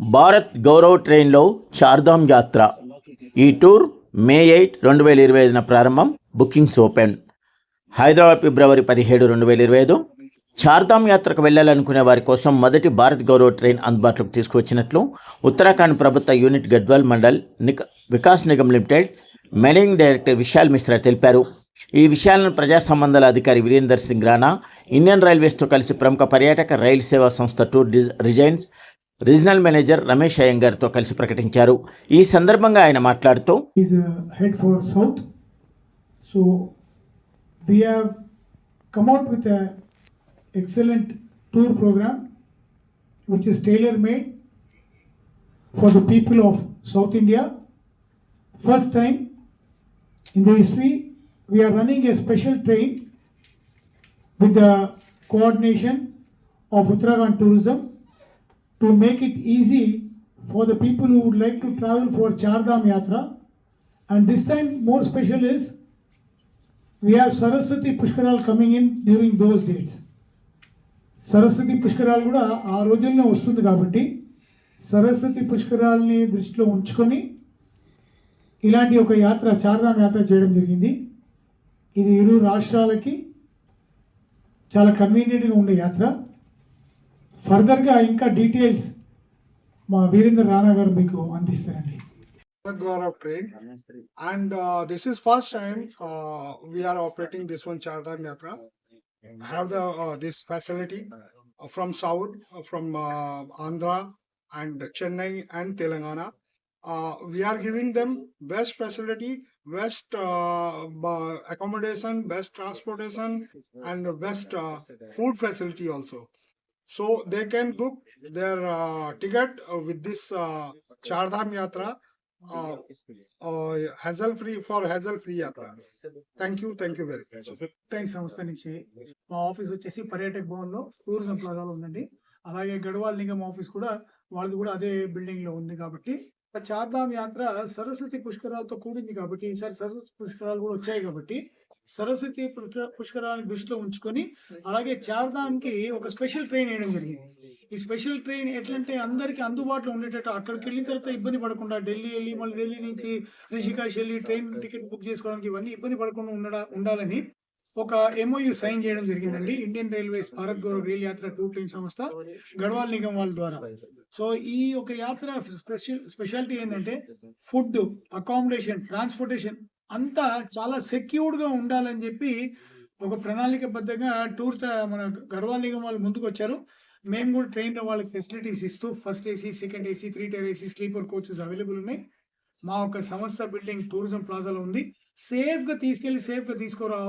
భారత్ గౌరవ్ ట్రైన్లో చార్ధామ్ యాత్ర. ఈ టూర్ మే ఎయిట్ రెండు వేల ఇరవై ఐదున ప్రారంభం. Bookings open. హైదరాబాద్ ఫిబ్రవరి పదిహేడు రెండు వేల ఇరవై ఐదు. చార్ధామ్ యాత్రకు వెళ్ళాలనుకునే వారి కోసం మొదటి భారత్ గౌరవ్ ట్రైన్ అందుబాటులోకి తీసుకువచ్చినట్లు ఉత్తరాఖండ్ ప్రభుత్వ unit Garhwal Mandal నిక Vikas Nigam limited managing director Vishal Mishra తెలిపారు. ఈ విషయాలను ప్రజా సంబంధాల అధికారి వీరేందర్ సింగ్ రాణా ఇండియన్ రైల్వేస్తో కలిసి ప్రముఖ పర్యాటక రైలు సేవా సంస్థ tour designs regional manager Ramesh అయ్యంగారితో కలిసి ప్రకటించారు. ఈ సందర్భంగా ఆయన మాట్లాడుతూ excellent tour programme which is tailor made for the people of South India first time the history we are running a special train with the coordination of Uttarakhand tourism to make it easy for the people who would like to travel for Chardham Yatra. And this time, more special is we have Saraswati Pushkaral coming in during those dates. Saraswati పుష్కరాలు కూడా ఆ రోజుల్లో వస్తుంది కాబట్టి సరస్వతి పుష్కరాల్ని దృష్టిలో ఉంచుకొని ఇలాంటి ఒక యాత్ర చార్ధామ్ యాత్ర చేయడం జరిగింది ఇది ఇరు రాష్ట్రాలకి చాలా కన్వీనియంట్గా ఉండే యాత్ర ఫర్దర్గా ఇంకా డీటెయిల్స్ మా వీరేంద్ర రాణా గారు మీకు అందిస్తారండి Bharat Gaurav train and uh, this is first time uh, we are operating this one Chardham Yatra. Have the uh, this facility uh, from south, uh, from uh, Andhra and Chennai and Telangana. Uh, we are giving them best facility, best uh, b- accommodation, best transportation, and best uh, food facility also. So they can book their uh, ticket uh, with this uh, Chardham Yatra uh, uh, hassle free for hassle free yatra. Thank you, thank you very much. సంస్థ నుంచి మా office వచ్చేసి పర్యాటక భవన్లో tourism ప్లాజాలో ఉందండి అలాగే గడవాల్ Nigam office కూడా వాళ్ళది కూడా అదే బిల్డింగ్లో ఉంది కాబట్టి చార్ధామ్ యాత్ర సరస్వతి పుష్కరాలతో కూడింది కాబట్టి ఈసారి సరస్వతి పుష్కరాలు కూడా వచ్చాయి కాబట్టి సరస్వతి పుష్క- దృష్టిలో ఉంచుకొని అలాగే చార్ధామ్ ఒక స్పెషల్ ట్రైన్ వేయడం జరిగింది. ఈ స్పెషల్ ట్రైన్ ఎట్లంటే అందరికి అందుబాటులో ఉండేటట్టు అక్కడికి వెళ్ళిన తర్వాత ఇబ్బంది పడకుండా ఢిల్లీ వెళ్ళి మళ్ళీ ఢిల్లీ నుంచి రిషికాష్ వెళ్ళి ట్రైన్ టికెట్ బుక్ చేసుకోవడానికి ఇవన్నీ ఇబ్బంది పడకుండా ఉండడా ఉండాలని ఒక ఎంఓయు సైన్ చేయడం జరిగిందండి. Indian railways Bharat Gaurav rail Yatra two train సంస్థ గడ్వాల్ నిగమ్ వాళ్ళ ద్వారా. సో ఈ ఒక యాత్ర స్పెషల్ స్పెషాలిటీ ఏంటంటే ఫుడ్ అకామిడేషన్ ట్రాన్స్పోర్టేషన్ అంతా చాలా సెక్యూర్డ్గా ఉండాలని చెప్పి ఒక ప్రణాళికబద్ధంగా టూర్ మన గడ్వాల్ నిగం వాళ్ళు ముందుకు వచ్చారు మేము కూడా ట్రైన్లో వాళ్ళకి ఫెసిలిటీస్ ఇస్తూ first AC second AC three tier AC sleeper coaches available ఉన్నాయి. మా ఒక సంస్థ బిల్డింగ్ టూరిజం ప్లాజాలో ఉంది. సేఫ్గా తీసుకెళ్ళి సేఫ్గా తీసుకురావాలి.